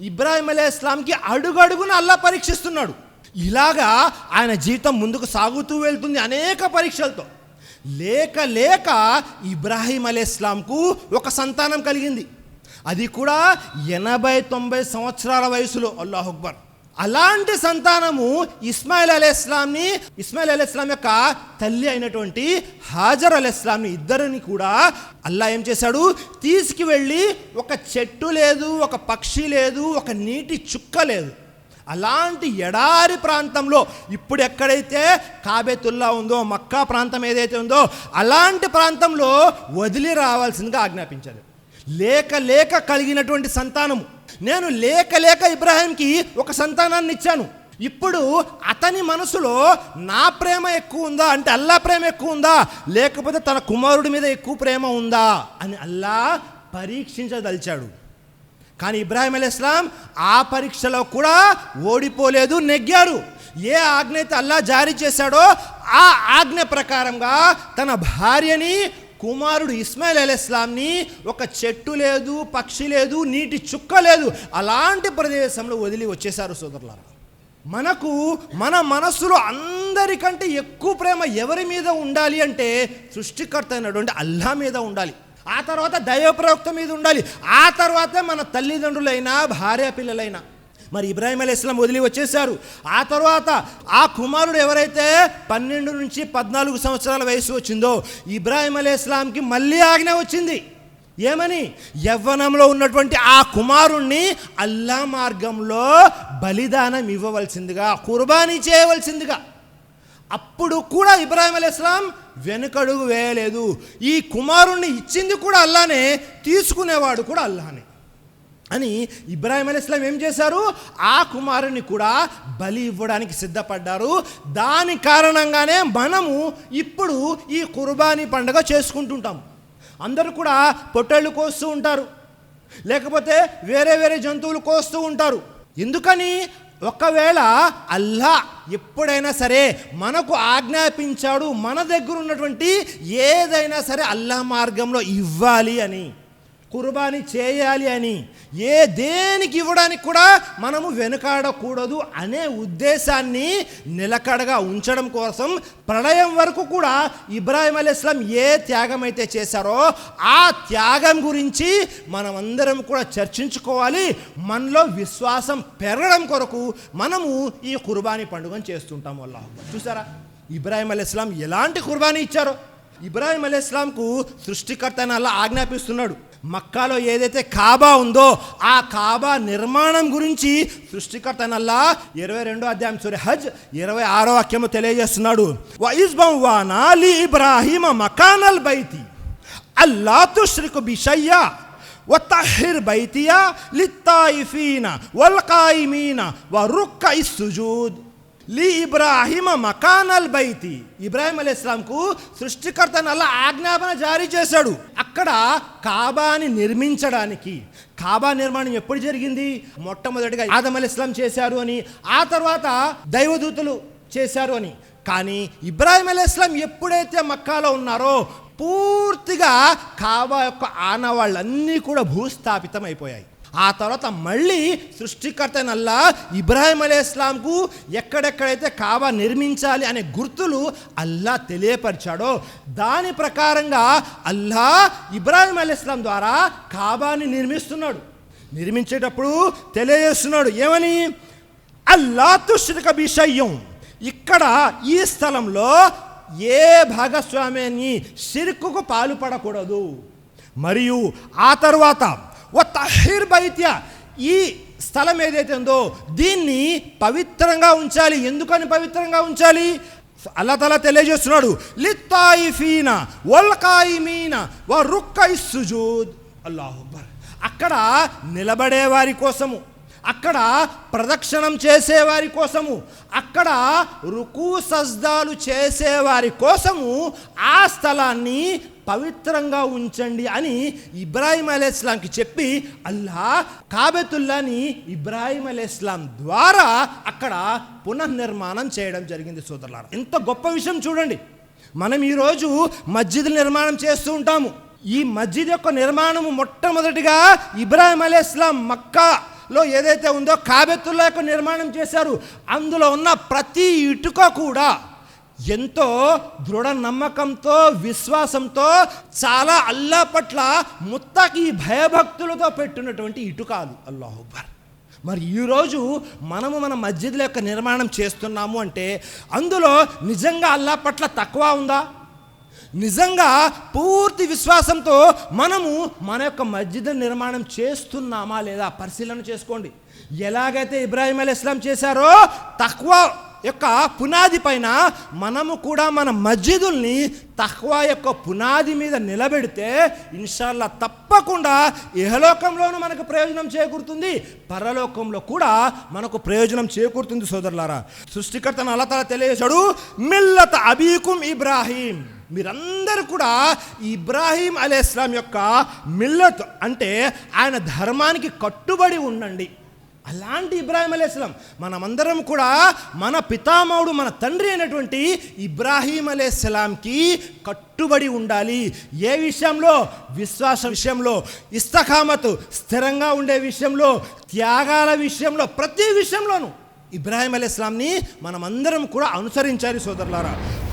ఇబ్రాహిం అలీ ఇస్లాంకి అడుగడుగున అల్లా పరీక్షిస్తున్నాడు. ఇలాగా ఆయన జీవితం ముందుకు సాగుతూ వెళ్తుంది అనేక పరీక్షలతో. లేక లేక ఇబ్రాహీం అలీ ఇస్లాంకు ఒక సంతానం కలిగింది. అది కూడా ఎనభై తొంభై సంవత్సరాల వయసులో. అల్లాహ్ అక్బర్. అలాంటి సంతానము ఇస్మాయిల్ అలీ ఇస్లాంని ఇస్మాయిల్ అలీ ఇస్లాం యొక్క తల్లి అయినటువంటి హాజర్ అలీ ఇస్లాంని ఇద్దరిని కూడా అల్లా ఏం చేశాడు? తీసుకువెళ్ళి ఒక చెట్టు లేదు ఒక పక్షి లేదు ఒక నీటి చుక్క లేదు. అలాంటి ఎడారి ప్రాంతంలో ఇప్పుడు ఎక్కడైతే కాబేతుల్లా ఉందో మక్కా ప్రాంతం ఏదైతే ఉందో అలాంటి ప్రాంతంలో వదిలి రావాల్సిందిగా ఆజ్ఞాపించారు. లేక లేక కలిగినటువంటి సంతానము. నేను లేక లేక ఇబ్రాహీంకి ఒక సంతానాన్ని ఇచ్చాను. ఇప్పుడు అతని మనసులో నా ప్రేమ ఎక్కువ ఉందా అంటే అల్లా ప్రేమ ఎక్కువ ఉందా? లేకపోతే తన కుమారుడి మీద ఎక్కువ ప్రేమ ఉందా? అని అల్లా పరీక్షించదలిచాడు. కానీ ఇబ్రాహిం అలీ ఇస్లాం ఆ పరీక్షలో కూడా ఓడిపోలేదు నెగ్గారు ఏ ఆజ్ఞ అయితే అల్లా జారీ చేశాడో ఆ ఆజ్ఞ ప్రకారంగా తన భార్యని కుమారుడు ఇస్మాయిల్ అలెస్లాంని ఒక చెట్టు లేదు పక్షి లేదు నీటి చుక్క లేదు. అలాంటి ప్రదేశంలో వదిలి వచ్చేశారు సోదరులారా. మనకు మన మనస్సులో అందరికంటే ఎక్కువ ప్రేమ ఎవరి మీద ఉండాలి అంటే సృష్టికర్త అయినటువంటి అల్లా మీద ఉండాలి. ఆ తర్వాత దైవ ప్రవక్త మీద ఉండాలి. ఆ తర్వాతే మన తల్లిదండ్రులైనా భార్య పిల్లలైనా మరి ఇబ్రాహిం అలీ ఇస్లాం వదిలి వచ్చేసారు ఆ తర్వాత ఆ కుమారుడు ఎవరైతే పన్నెండు నుంచి పద్నాలుగు సంవత్సరాల వయసు వచ్చిందో ఇబ్రాహిం అలీ ఇస్లాంకి మళ్ళీ ఆజ్ఞ వచ్చింది. ఏమని? యవ్వనంలో ఉన్నటువంటి ఆ కుమారుణ్ణి అల్లా మార్గంలో బలిదానం ఇవ్వవలసిందిగా కుర్బానీ చేయవలసిందిగా. అప్పుడు కూడా ఇబ్రాహిం అలీ ఇస్లాం వెనుకడుగు వేయలేదు. ఈ కుమారుణ్ణి ఇచ్చింది కూడా అల్లానే తీసుకునేవాడు కూడా అల్లానే. అని ఇబ్రాహిం అలీ ఇస్లాం ఏం చేశారు? ఆ కుమారుని కూడా బలి ఇవ్వడానికి సిద్ధపడ్డారు. దాని కారణంగానే మనము ఇప్పుడు ఈ కుర్బానీ పండుగ చేసుకుంటుంటాం. అందరూ కూడా పొట్టళ్ళు కోస్తూ ఉంటారు. లేకపోతే వేరే వేరే జంతువులు కోస్తూ ఉంటారు. ఎందుకని? ఒకవేళ అల్లా ఎప్పుడైనా సరే మనకు ఆజ్ఞాపించాడు మన దగ్గర ఉన్నటువంటి ఏదైనా సరే అల్లా మార్గంలో ఇవ్వాలి అని. కుర్బానీ చేయాలి అని ఏ దేనికి ఇవ్వడానికి కూడా మనము వెనుకాడకూడదు అనే ఉద్దేశాన్ని నిలకడగా ఉంచడం కోసం ప్రళయం వరకు కూడా ఇబ్రాహిం అలీ ఇస్లాం ఏ త్యాగం అయితే చేశారో ఆ త్యాగం గురించి మనమందరం కూడా చర్చించుకోవాలి. మనలో విశ్వాసం పెరగడం కొరకు మనము ఈ కుర్బానీ పండుగను చేస్తుంటాం వల్ల చూసారా ఇబ్రాహిం అలీ ఇస్లాం ఎలాంటి కుర్బానీ ఇచ్చారో? ఇబ్రాహిం అలీ ఇస్లాంకు సృష్టికర్త అని అలా ఆజ్ఞాపిస్తున్నాడు. మక్కాలో ఏదైతే కాబా ఉందో ఆ కాబా నిర్మాణం గురించి సృష్టికర్తనల్లా ఇరవై రెండో అధ్యాయం సూర్య హజ్ ఇరవై ఆరో వాక్యము తెలియజేస్తున్నాడు. వైజ్బం వానాలి ఇబ్రాహిమ మకానల్ బైతి అల్లా తుష్రికు బిషయ్యా వతహిర్ బైతియా లిత్తాయిఫీన వల్కాయిమీన వరుక్క ఇస్సుజూద్ లీ ఇబ్రాహిమ మకానల్ బైతి. ఇబ్రాహిం అలీ ఇస్లాంకు సృష్టికర్త నల్ల ఆజ్ఞాపన జారీ చేశాడు. అక్కడ కాబాని నిర్మించడానికి కాబా నిర్మాణం ఎప్పుడు జరిగింది? మొట్టమొదటిగా ఆదం అలీ ఇస్లాం చేశారు అని ఆ తర్వాత దైవదూతలు చేశారు అని. కానీ ఇబ్రాహిం అలీ ఇస్లాం ఎప్పుడైతే మక్కాలో ఉన్నారో పూర్తిగా కాబా యొక్క ఆనవాళ్ళన్నీ కూడా భూస్థాపితం అయిపోయాయి ఆ తర్వాత మళ్ళీ సృష్టికర్త నల్లా ఇబ్రాహిం అలీ ఇస్లాంకు ఎక్కడెక్కడైతే కాబా నిర్మించాలి అనే గుర్తులు అల్లా తెలియపరిచాడో దాని ప్రకారంగా అల్లా ఇబ్రాహిం అలీ ఇస్లాం ద్వారా కాబాని నిర్మిస్తున్నాడు. నిర్మించేటప్పుడు తెలియజేస్తున్నాడు ఏమని? అల్లా తుష్టిక విషయం ఇక్కడ ఈ స్థలంలో ఏ భాగస్వామ్యాన్ని సిరుకుకు పాలుపడకూడదు. మరియు ఆ తర్వాత ఓ తహీర్ బైత్య. ఈ స్థలం ఏదైతే ఉందో దీన్ని పవిత్రంగా ఉంచాలి. ఎందుకని పవిత్రంగా ఉంచాలి? అల్లా తలా తెలియజేస్తున్నాడు. లిత్తాయిఫీన వల్కాయిమీన వ రుక్కై సుజూద్. అల్లాహు అక్కడ నిలబడే వారి కోసము. అక్కడ ప్రదక్షిణం చేసేవారి కోసము. అక్కడ రుకు సజ్దాలు చేసేవారి కోసము ఆ స్థలాన్ని పవిత్రంగా ఉంచండి అని ఇబ్రాహిం అలీస్లాంకి చెప్పి అల్లా కాబెతుల్లాని ఇబ్రాహిం అలీ ద్వారా అక్కడ పునర్నిర్మాణం చేయడం జరిగింది సోదరులారా. ఎంత గొప్ప విషయం చూడండి. మనం ఈరోజు మస్జిద్ నిర్మాణం చేస్తూ ఉంటాము. ఈ మస్జిద్ యొక్క నిర్మాణము మొట్టమొదటిగా ఇబ్రాహిం అలీ మక్కా లో ఏదైతే ఉందో కాబెత్తుల యొక్క నిర్మాణం చేశారు అందులో ఉన్న ప్రతి ఇటుక కూడా ఎంతో దృఢ నమ్మకంతో విశ్వాసంతో చాలా అల్లా పట్ల ముత్తకి భయభక్తులతో పెట్టినటువంటి ఇటుకాలు అల్లాహ్ మరి ఈరోజు మనము మన మస్జిద్ల యొక్క నిర్మాణం చేస్తున్నాము అంటే అందులో నిజంగా అల్లా పట్ల తక్కువ ఉందా? నిజంగా పూర్తి విశ్వాసంతో మనము మన యొక్క మస్జిద్ నిర్మాణం చేస్తున్నామా లేదా పరిశీలన చేసుకోండి. ఎలాగైతే ఇబ్రాహీం అలీ ఇస్లాం చేశారో తక్కువ యొక్క పునాది పైన మనము కూడా మన మస్జిదుల్ని తక్కువ యొక్క పునాది మీద నిలబెడితే ఇన్షాల్లా తప్పకుండా ఇహలోకంలోనూ మనకు ప్రయోజనం చేకూరుతుంది. పరలోకంలో కూడా మనకు ప్రయోజనం చేకూరుతుంది సోదరులారా. సృష్టికర్తను అల్లతల తెలియజాడు మిల్లత అబీకుం ఇబ్రాహీం. మీరందరూ కూడా ఇబ్రాహీం అలీ ఇస్లాం యొక్క మిల్లత్ అంటే ఆయన ధర్మానికి కట్టుబడి ఉండండి. అలాంటి ఇబ్రాహీం అలీ ఇస్లాం మనమందరం కూడా మన పితామహుడు మన తండ్రి అయినటువంటి ఇబ్రాహీం అలైస్లాంకి కట్టుబడి ఉండాలి. ఏ విషయంలో? విశ్వాస విషయంలో ఇస్తఖామతు స్థిరంగా ఉండే విషయంలో త్యాగాల విషయంలో ప్రతి విషయంలోనూ ఇబ్రాహీం అలీ ఇస్లాంని మనమందరం కూడా అనుసరించాలి సోదరులారా.